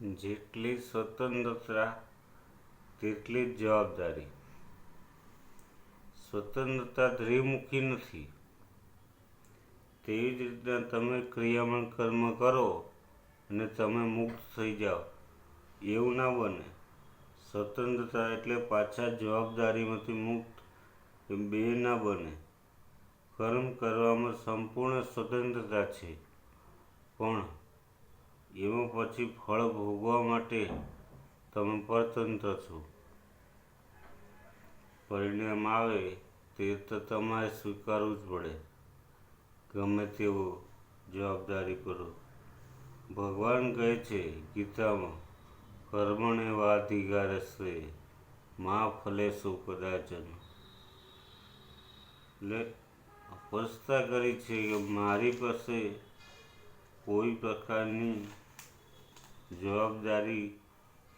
જેટલી સ્વતંત્રતા, તેટલી જ જવાબદારી. સ્વતંત્રતા ધ્રિમુખી નથી. તેવી જ રીતના તમે ક્રિયામણ કર્મ કરો અને તમે મુક્ત થઈ જાઓ. એવું ના બને. સ્વતંત્રતા એટલે પાછા જવાબદારીમાંથી મુક્ત બે ના બને. કર્મ કરવામાં સંપૂર્ણ સ્વતંત્રતા છે. પણ એમાં પછી ફળ ભોગવા માટે તમે પરતંત્ર છો. પરિણામ આવે તે તો તમારે સ્વીકારવું જ પડે. ગમે તેવો જવાબદારી કરો. ભગવાન કહે છે, ગીતામાં, કર્મણે વાધિકાર છે મા ફલે શું કદાચન. એટલે અપસ્થા કરી છે કે મારી પાસે કોઈ પ્રકારની જવાબદારી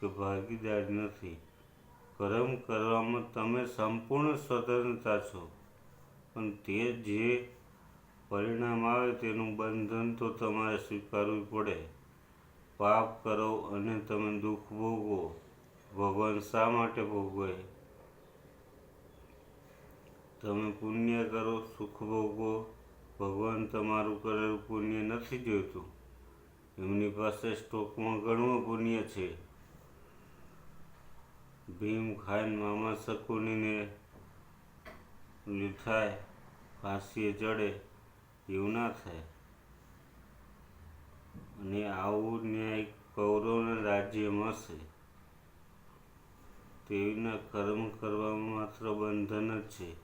કે ભાગીદારી નથી. કર્મ કરવામાં તમે સંપૂર્ણ સ્વતંત્રતા છો. પણ તે જે પરિણામ આવે તેનું બંધન તો તમારે સ્વીકારવું પડે. પાપ કરો અને તમે દુઃખ ભોગવો. ભગવાન શા માટે ભોગવે? તમે પુણ્ય કરો, સુખ ભોગવો. ભગવાન તમારું કરેલું પુણ્ય નથી જોઈતું. એમની પાસે સ્ટોકમાં ઘણું પુણ્ય છે. ભીમ ખાઈને મામા શકુનીને લીઠાય, ફાંસીએ ચડે એવું ના થાય. અને આવું ન્યાય કૌરવના રાજ્યમાં હશે તેવીના કર્મ કરવામાં માત્ર બંધન જ છે.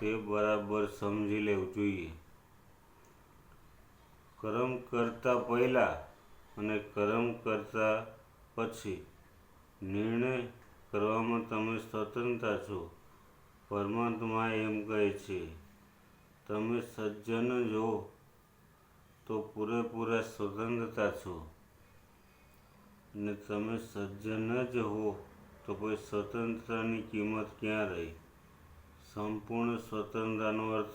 તે બરાબર સમજી લેવું જોઈએ. કર્મ કરતા પહેલાં અને કર્મ કરતા પછી નિર્ણય કરવામાં તમે સ્વતંત્ર છો. પરમાત્મા એમ કહે છે, તમે સજ્જન જો તો પૂરેપૂરા સ્વતંત્રતા છો. અને તમે સજ્જન જ હો, તો પછી સ્વતંત્રતાની કિંમત ક્યાં રહી? સંપૂર્ણ સ્વતંત્રતાનો અર્થ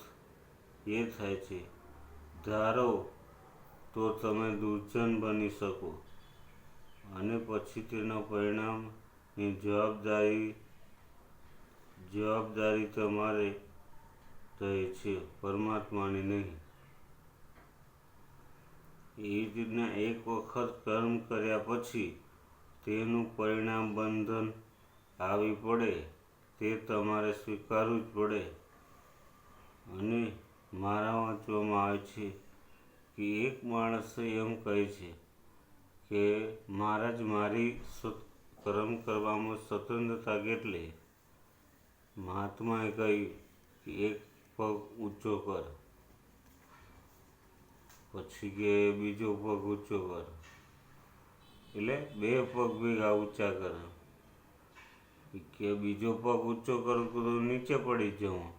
એ થાય છે, ધારો તો તમે દુર્જન બની શકો. અને પછી તેના પરિણામની જવાબદારી જવાબદારી તમારે રહે છે, પરમાત્માની નહીં. જ રીતના એક વખત કર્મ કર્યા પછી તેનું પરિણામ બંધન આવી પડે, તે તમારે સ્વીકારવું જ પડે. અને મારા વાંચવામાં આવે છે કે એક માણસ એમ કહે છે કે મહારાજ, મારી કર્મ કરવામાં સ્વતંત્રતા કેટલી? મહાત્માએ કહ્યું કે એક પગ ઊંચો કર, પછી કે બીજો પગ ઊંચો કર. એટલે બે પગ ભેગા ઊંચા કર. કે બીજો પગ ઊંચો કરું તો નીચે પડી જવું.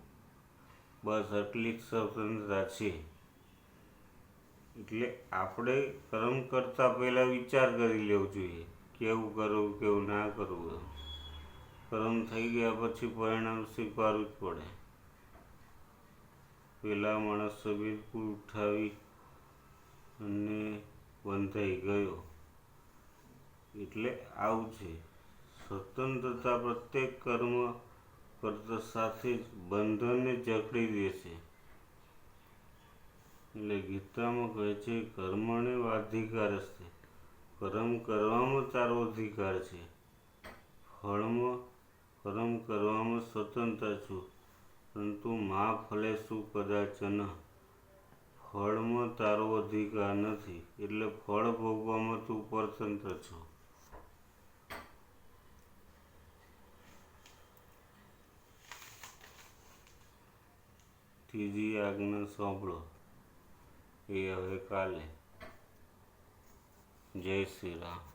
બસ આટલી જ સ્વતંત્રતા છે. એટલે આપણે કર્મ કરતાં પહેલાં વિચાર કરી લેવો જોઈએ, કેવું કરવું, કેવું ના કરવું કર્મ થઈ ગયા પછી પરિણામ સ્વીકારવું જ પડે. પેલા માણસ બિલકુલ ઉઠાવી અને બંધાઈ ગયો. એટલે આવું છે. સ્વતંત્રતા પ્રત્યેક કર્મ કરતા સાથે જ બંધનને જકડી દે છે એટલે ગીતામાં કહે છે કર્મને અધિકાર છે કર્મ કરવામાં તારો અધિકાર છે. ફળમાં કર્મ કરવામાં સ્વતંત્ર છું. પરંતુ મા ફલે શું કદાચ ન. ફળમાં તારો અધિકાર નથી. એટલે ફળ ભોગવામાં તું પરતંત્ર છો. ત્રીજી આજ્ઞા સાંભળો. એ હવે કાલે જય શ્રી રામ